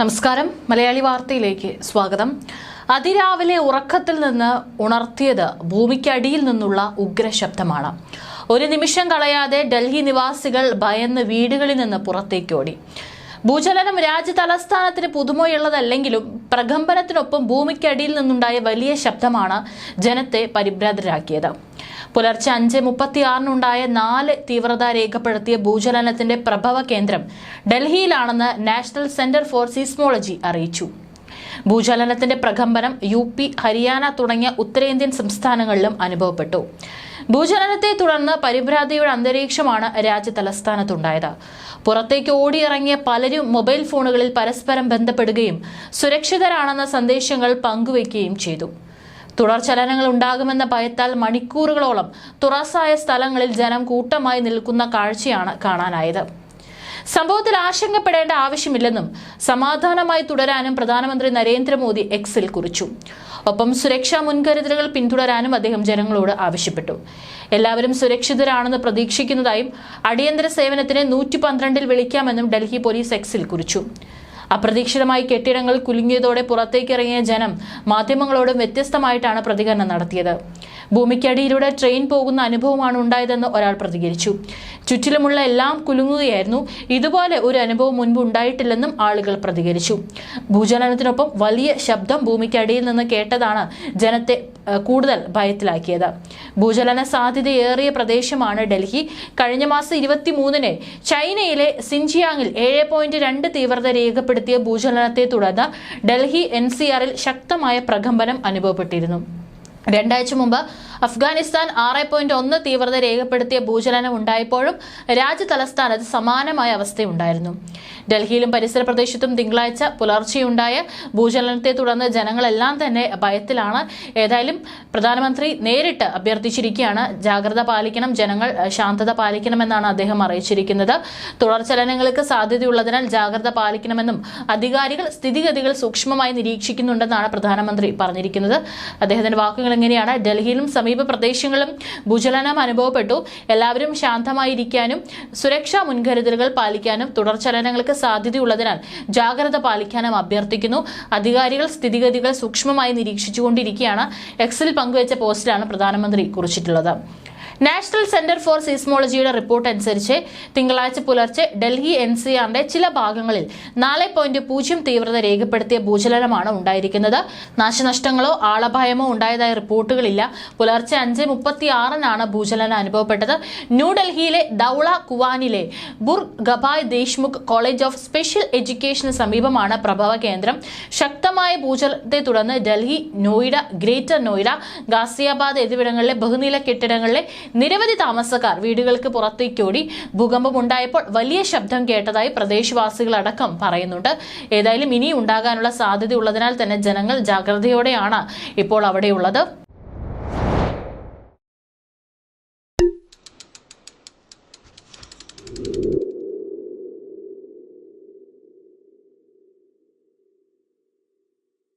നമസ്കാരം. മലയാളി വാർത്തയിലേക്ക് സ്വാഗതം. അതിരാവിലെ ഉറക്കത്തിൽ നിന്ന് ഉണർത്തിയത് ഭൂമിക്കടിയിൽ നിന്നുള്ള ഉഗ്രശബ്ദമാണ് ഒരു നിമിഷം കളയാതെ ഡൽഹി നിവാസികൾ ഭയന്ന് വീടുകളിൽ നിന്ന് പുറത്തേക്കോടി ഭൂചലനം രാജ്യ തലസ്ഥാനത്തിന് പുതുമയുള്ളതല്ലെങ്കിലും പ്രകമ്പനത്തിനൊപ്പം ഭൂമിക്കടിയിൽ നിന്നുണ്ടായ വലിയ ശബ്ദമാണ് ജനത്തെ പരിഭ്രാന്തരാക്കിയത്. പുലർച്ചെ അഞ്ച് മുപ്പത്തിയാറിനുണ്ടായ നാല് തീവ്രത രേഖപ്പെടുത്തിയ ഭൂചലനത്തിന്റെ പ്രഭവ കേന്ദ്രം ഡൽഹിയിലാണെന്ന് നാഷണൽ സെന്റർ ഫോർ സീസ്മോളജി അറിയിച്ചു. ഭൂചലനത്തിന്റെ പ്രകമ്പനം യു പി ഹരിയാന തുടങ്ങിയ ഉത്തരേന്ത്യൻ സംസ്ഥാനങ്ങളിലും അനുഭവപ്പെട്ടു. ഭൂചലനത്തെ തുടർന്ന് പരിഭ്രാന്തിയുടെ അന്തരീക്ഷമാണ് രാജ്യ തലസ്ഥാനത്തുണ്ടായത്. പുറത്തേക്ക് ഓടിയിറങ്ങിയ പലരും മൊബൈൽ ഫോണുകളിൽ പരസ്പരം ബന്ധപ്പെടുകയും സുരക്ഷിതരാണെന്ന സന്ദേശങ്ങൾ പങ്കുവയ്ക്കുകയും ചെയ്തു. തുടർചലനങ്ങൾ ഉണ്ടാകുമെന്ന ഭയത്താൽ മണിക്കൂറുകളോളം തുറസായ സ്ഥലങ്ങളിൽ ജനം കൂട്ടമായി നിൽക്കുന്ന കാഴ്ചയാണ് കാണാനായത്. സംഭവത്തിൽ ആശങ്കപ്പെടേണ്ട ആവശ്യമില്ലെന്നും സമാധാനമായി തുടരാനും പ്രധാനമന്ത്രി നരേന്ദ്രമോദി എക്സിൽ കുറിച്ചു. ഒപ്പം സുരക്ഷാ മുൻകരുതലുകൾ പിന്തുടരാനും അദ്ദേഹം ജനങ്ങളോട് ആവശ്യപ്പെട്ടു. എല്ലാവരും സുരക്ഷിതരാണെന്ന് പ്രതീക്ഷിക്കുന്നതായും അടിയന്തര സേവനത്തിന് നൂറ്റി പന്ത്രണ്ടിൽ വിളിക്കാമെന്നും ഡൽഹി പോലീസ് എക്സിൽ കുറിച്ചു. അപ്രതീക്ഷിതമായി കെട്ടിടങ്ങൾ കുലുങ്ങിയതോടെ പുറത്തേക്കിറങ്ങിയ ജനം മാധ്യമങ്ങളോടും വ്യത്യസ്തമായിട്ടാണ് പ്രതികരണം നടത്തിയത്. ഭൂമിക്കടിയിലൂടെ ട്രെയിൻ പോകുന്ന അനുഭവമാണ് ഉണ്ടായതെന്ന് ഒരാൾ പ്രതികരിച്ചു. ചുറ്റിലുമുള്ള എല്ലാം കുലുങ്ങുകയായിരുന്നു. ഇതുപോലെ ഒരു അനുഭവം മുൻപ് ഉണ്ടായിട്ടില്ലെന്നും ആളുകൾ പ്രതികരിച്ചു. ഭൂചലനത്തിനൊപ്പം വലിയ ശബ്ദം ഭൂമിക്കടിയിൽ നിന്ന് കേട്ടതാണ് ജനത്തെ കൂടുതൽ ഭയത്തിലാക്കിയത്. ഭൂചലന സാധ്യതയേറിയ പ്രദേശമാണ് ഡൽഹി. കഴിഞ്ഞ മാസം ഇരുപത്തി മൂന്നിന് ചൈനയിലെ സിൻജിയാങ്ങിൽ ഏഴ് പോയിന്റ് രണ്ട് തീവ്രത രേഖപ്പെടുത്തിയ ഭൂചലനത്തെ തുടർന്ന് ഡൽഹി എൻ സി ആറിൽ ശക്തമായ പ്രകമ്പനം അനുഭവപ്പെട്ടിരുന്നു. രണ്ടാഴ്ച മുമ്പ് അഫ്ഗാനിസ്ഥാൻ ആറ് പോയിന്റ് ഒന്ന് തീവ്രത രേഖപ്പെടുത്തിയ ഭൂചലനം ഉണ്ടായപ്പോഴും രാജ്യ തലസ്ഥാനത്ത് സമാനമായ അവസ്ഥയുണ്ടായിരുന്നു. ഡൽഹിയിലും പരിസര പ്രദേശത്തും തിങ്കളാഴ്ച പുലർച്ചെയുണ്ടായ ഭൂചലനത്തെ തുടർന്ന് ജനങ്ങളെല്ലാം തന്നെ ഭയത്തിലാണ്. ഏതായാലും പ്രധാനമന്ത്രി നേരിട്ട് അഭ്യർത്ഥിച്ചിരിക്കുകയാണ് ജാഗ്രത പാലിക്കണം ജനങ്ങൾ ശാന്തത പാലിക്കണമെന്നാണ് അദ്ദേഹം അറിയിച്ചിരിക്കുന്നത്. തുടർ ചലനങ്ങൾക്ക് സാധ്യതയുള്ളതിനാൽ ജാഗ്രത പാലിക്കണമെന്നും അധികാരികൾ സ്ഥിതിഗതികൾ സൂക്ഷ്മമായി നിരീക്ഷിക്കുന്നുണ്ടെന്നാണ് പ്രധാനമന്ത്രി പറഞ്ഞിരിക്കുന്നത്. അദ്ദേഹത്തിന്റെ വാക്കുകൾ എങ്ങനെയാണ് ഡൽഹിയിലും സമീപ പ്രദേശങ്ങളിലും ഭൂചലനം അനുഭവപ്പെട്ടു. എല്ലാവരും ശാന്തമായിരിക്കാനും സുരക്ഷാ മുൻകരുതലുകൾ പാലിക്കാനും തുടർചലനങ്ങൾക്ക് സാധ്യതയുള്ളതിനാൽ ജാഗ്രത പാലിക്കാനും അഭ്യർത്ഥിക്കുന്നു. അധികാരികൾ സ്ഥിതിഗതികൾ സൂക്ഷ്മമായി നിരീക്ഷിച്ചുകൊണ്ടിരിക്കുകയാണ്. എക്സിൽ പങ്കുവച്ച പോസ്റ്റിലാണ് പ്രധാനമന്ത്രി കുറിച്ചിട്ടുള്ളത്. നാഷണൽ സെന്റർ ഫോർ സീസ്മോളജിയുടെ റിപ്പോർട്ട് അനുസരിച്ച് തിങ്കളാഴ്ച പുലർച്ചെ ഡൽഹി എൻ ചില ഭാഗങ്ങളിൽ നാല് പോയിന്റ് പൂജ്യം തീവ്രത രേഖപ്പെടുത്തിയ ഭൂചലനമാണ് ഉണ്ടായിരിക്കുന്നത്. നാശനഷ്ടങ്ങളോ ആളഭയമോ ഉണ്ടായതായ റിപ്പോർട്ടുകളില്ല. പുലർച്ചെ അഞ്ച് മുപ്പത്തി ആറിനാണ് ഭൂചലനം അനുഭവപ്പെട്ടത്. ന്യൂഡൽഹിയിലെ Dhaula കുവാനിലെ Durgabai Deshmukh College of Special എഡ്യൂക്കേഷന് സമീപമാണ് പ്രഭവ കേന്ദ്രം. ശക്തമായ ഭൂചലനത്തെ തുടർന്ന് ഡൽഹി നോയിഡ ഗ്രേറ്റർ നോയിഡ ഗാസിയാബാദ് എന്നിവിടങ്ങളിലെ ബഹുനില കെട്ടിടങ്ങളിലെ നിരവധി താമസക്കാർ വീടുകൾക്ക് പുറത്തേക്കോടി ഭൂകമ്പം ഉണ്ടായപ്പോൾ വലിയ ശബ്ദം കേട്ടതായി പ്രദേശവാസികളടക്കം പറയുന്നുണ്ട്. ഏതായാലും ഇനി ഉണ്ടാകാനുള്ള സാധ്യത സാധ്യതയുള്ളതിനാൽ തന്നെ ജനങ്ങൾ ജാഗ്രതയോടെയാണ് ഇപ്പോൾ അവിടെയുള്ളത്.